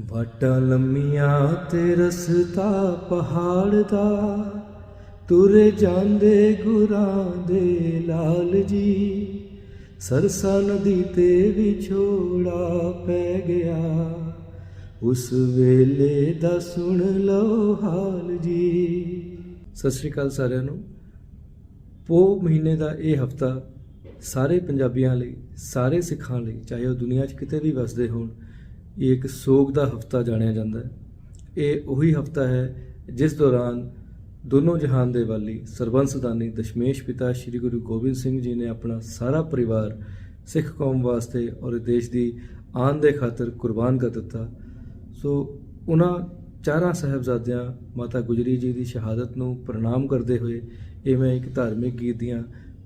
ਵਾਟਾਂ ਲੰਮੀਆਂ ਤੇ ਰਸਤਾ ਪਹਾੜ ਦਾ, ਤੁਰੇ ਜਾਂਦੇ ਗੁਰਾਂ ਦੇ ਲਾਲ ਜੀ। ਸਰਸਾ ਨਦੀ ਤੇ ਵਿਛੋੜਾ ਪੈ ਗਿਆ, ਉਸ ਵੇਲੇ ਦਾ ਸੁਣ ਲਓ ਹਾਲ ਜੀ। ਸਤਿ ਸ਼੍ਰੀ ਅਕਾਲ ਸਾਰਿਆਂ ਨੂੰ। ਪੋ ਮਹੀਨੇ ਦਾ ਇਹ ਹਫਤਾ ਸਾਰੇ ਪੰਜਾਬੀਆਂ ਲਈ, ਸਾਰੇ ਸਿੱਖਾਂ ਲਈ, ਚਾਹੇ ਉਹ ਦੁਨੀਆ 'ਚ ਕਿਤੇ ਵੀ ਵਸਦੇ ਹੋਣ ਇਹ ਇੱਕ ਸੋਗ ਦਾ ਹਫਤਾ ਜਾਣਿਆ ਜਾਂਦਾ ਹੈ। ਇਹ ਉਹੀ ਹਫਤਾ ਹੈ ਜਿਸ ਦੌਰਾਨ ਦੋਨੋਂ ਜਹਾਨ ਦੇ ਵਾਲੀ ਸਰਬੰਸਦਾਨੀ ਦਸ਼ਮੇਸ਼ ਪਿਤਾ ਸ੍ਰੀ ਗੁਰੂ ਗੋਬਿੰਦ ਸਿੰਘ ਜੀ ਨੇ ਆਪਣਾ ਸਾਰਾ ਪਰਿਵਾਰ ਸਿੱਖ ਕੌਮ ਵਾਸਤੇ ਔਰ ਦੇਸ਼ ਦੀ ਆਨ ਦੇ ਖਾਤਰ ਕੁਰਬਾਨ ਕਰ ਦਿੱਤਾ। ਸੋ ਉਹਨਾਂ ਚਾਰਾਂ ਸਾਹਿਬਜ਼ਾਦਿਆਂ ਮਾਤਾ ਗੁਜਰੀ ਜੀ ਦੀ ਸ਼ਹਾਦਤ ਨੂੰ ਪ੍ਰਣਾਮ ਕਰਦੇ ਹੋਏ ਇਹ ਮੈਂ ਇੱਕ ਧਾਰਮਿਕ ਗੀਤ ਦੀਆਂ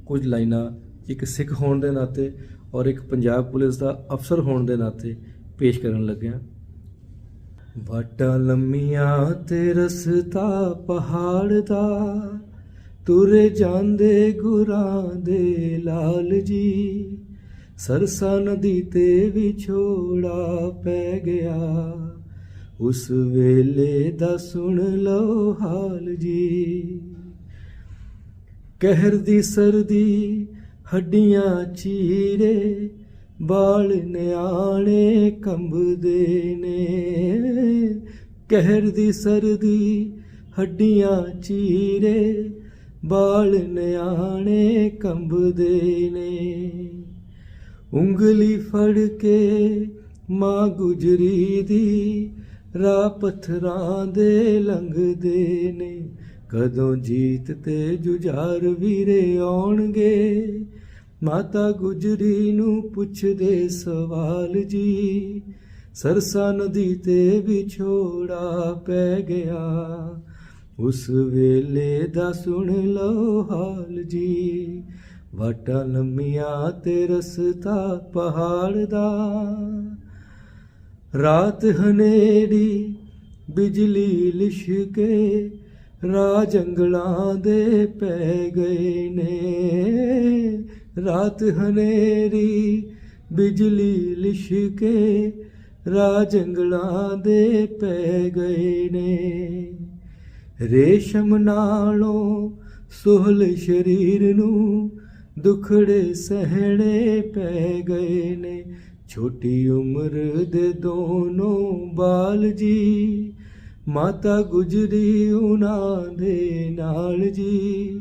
ਕੁਝ ਲਾਈਨਾਂ ਇੱਕ ਸਿੱਖ ਹੋਣ ਦੇ ਨਾਤੇ ਔਰ ਇੱਕ ਪੰਜਾਬ ਪੁਲਿਸ ਦਾ ਅਫਸਰ ਹੋਣ ਦੇ ਨਾਤੇ ਪੇਸ਼ ਕਰਨ ਲੱਗਿਆ। ਵਾਟਾਂ ਲੰਮੀਆਂ ਤੇ ਰਸਤਾ ਪਹਾੜ ਦਾ, ਤੁਰੇ ਜਾਂਦੇ ਗੁਰਾਂ ਦੇ ਲਾਲ ਜੀ। ਸਰਸਾ ਨਦੀ ਤੇ ਵਿਛੋੜਾ ਪੈ ਗਿਆ, ਉਸ ਵੇਲੇ ਦਾ ਸੁਣ ਲਓ ਹਾਲ ਜੀ। ਕਹਿਰ ਦੀ ਸਰਦੀ, ਹੱਡੀਆਂ ਚੀਰੇ ਬਾਲ ਨਿਆਣੇ ਕੰਬਦੇ ਨੇ। ਕਹਿਰ ਦੀ ਸਰਦੀ, ਹੱਡੀਆਂ ਚੀਰੇ ਬਾਲ ਨਿਆਣੇ ਕੰਬਦੇ ਨੇ। ਉਂਗਲੀ ਫੜ ਕੇ ਮਾਂ ਗੁਜਰੀ ਦੀ, ਰਾਹ ਪੱਥਰਾਂ ਦੇ ਲੰਘਦੇ ਨੇ। ਕਦੋਂ ਜੀਤ ਤੇ ਜੁਝਾਰ ਵੀਰੇ ਆਉਣਗੇ ਮਾਤਾ ਗੁਜਰੀ ਨੂੰ ਪੁੱਛਦੇ ਸਵਾਲ ਜੀ, ਸਰਸਾ ਨਦੀ ਤੇ ਵਿਛੋੜਾ ਪੈ ਗਿਆ। ਉਸ ਵੇਲੇ ਦਾ ਸੁਣ ਲਓ ਹਾਲ ਜੀ, ਵਾਟਾਂ ਲੰਮੀਆਂ ਤੇ ਰਸਤਾ ਪਹਾੜ ਦਾ। ਰਾਤ ਹਨੇਰੀ, ਬਿਜਲੀ ਲਿਸ਼ਕੇ, ਰਾਹ ਜੰਗਲਾਂ ਦੇ ਪੈ ਗਏ ਨੇ। ਰਾਤ ਹਨੇਰੀ, ਬਿਜਲੀ ਲਿਸ਼ਕੇ ਰਾਹ ਜੰਗਲਾਂ ਦੇ ਪੈ ਗਏ ਨੇ। ਰੇਸ਼ਮ ਨਾਲੋਂ ਸੁਹਲ ਸ਼ਰੀਰ ਨੂੰ ਦੁਖੜੇ ਸਹਿਣੇ ਪੈ ਗਏ ਨੇ। ਛੋਟੀ ਉਮਰ ਦੇ ਦੋਨੋਂ ਬਾਲ ਜੀ, ਮਾਤਾ ਗੁਜਰੀ ਉਹਨਾਂ ਦੇ ਨਾਲ ਜੀ।